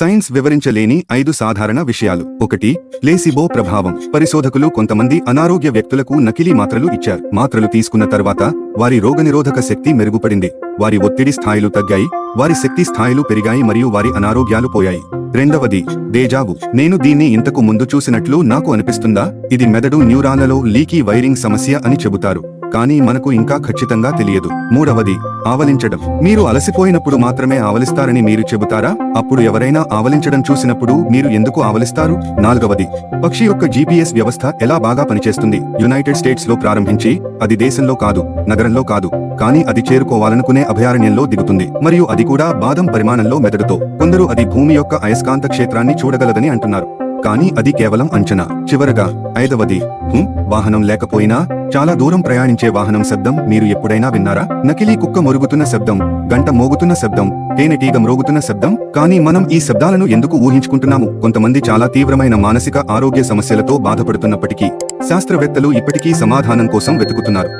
Science వివరించలేని ఐదు సాధారణ విషయాలు. ఒకటి ప్లేసిబో ప్రభావం. పరిశోధకులు కొంతమంది అనారోగ్య వ్యక్తులకు నకిలీ మాత్రలు ఇచ్చారు. మాత్రలు తీసుకున్న తర్వాత వారి రోగనిరోధక శక్తి మెరుగుపడింది. వారి ఒత్తిడి స్థాయిలు తగ్గాయి. వారి శక్తి స్థాయిలు పెరిగాయి మరియు వారి అనారోగ్యాలు పోయాయి. రెండవది డేజావు. నేను దీన్ని ఇంతకు ముందు చూసినట్లు నాకు అనిపిస్తుందా? ఇది మెదడు న్యూరాన్లలో లీకీ వైరింగ్ సమస్య అని చెబుతారు. కానీ మనకు ఇంకా ఖచ్చితంగా తెలియదు. మూడవది ఆవలించడం. మీరు అలసిపోయినప్పుడు మాత్రమే ఆవలిస్తారని మీరు చెబుతారా? అప్పుడు ఎవరైనా ఆవలించడం చూసినప్పుడు మీరు ఎందుకు ఆవలిస్తారు? నాలుగవది పక్షి యొక్క జీపీఎస్ వ్యవస్థ ఎలా బాగా పనిచేస్తుంది? యునైటెడ్ స్టేట్స్లో ప్రారంభించి అది దేశంలో కాదు నగరంలో కాదు కానీ అది చేరుకోవాలనుకునే అభయారణ్యంలో దిగుతుంది. మరియు అది కూడా బాదం పరిమాణంలో మెదడుతో. కొందరు అది భూమి యొక్క అయస్కాంత క్షేత్రాన్ని చూడగలదని అంటున్నారు. కానీ అది కేవలం అంచనా. చివరగా ఐదవది వాహనం లేకపోయినా చాలా దూరం ప్రయాణించే వాహనం శబ్దం మీరు ఎప్పుడైనా విన్నారా? నకిలీ కుక్క మొరుగుతున్న శబ్దం గంట మోగుతున్న శబ్దం తేనెటీగ మ్రోగుతున్న శబ్దం కానీ మనం ఈ శబ్దాలను ఎందుకు ఊహించుకుంటున్నాము? కొంతమంది చాలా తీవ్రమైన మానసిక ఆరోగ్య సమస్యలతో బాధపడుతున్నప్పటికీ శాస్త్రవేత్తలు ఇప్పటికీ సమాధానం కోసం వెతుకుతున్నారు.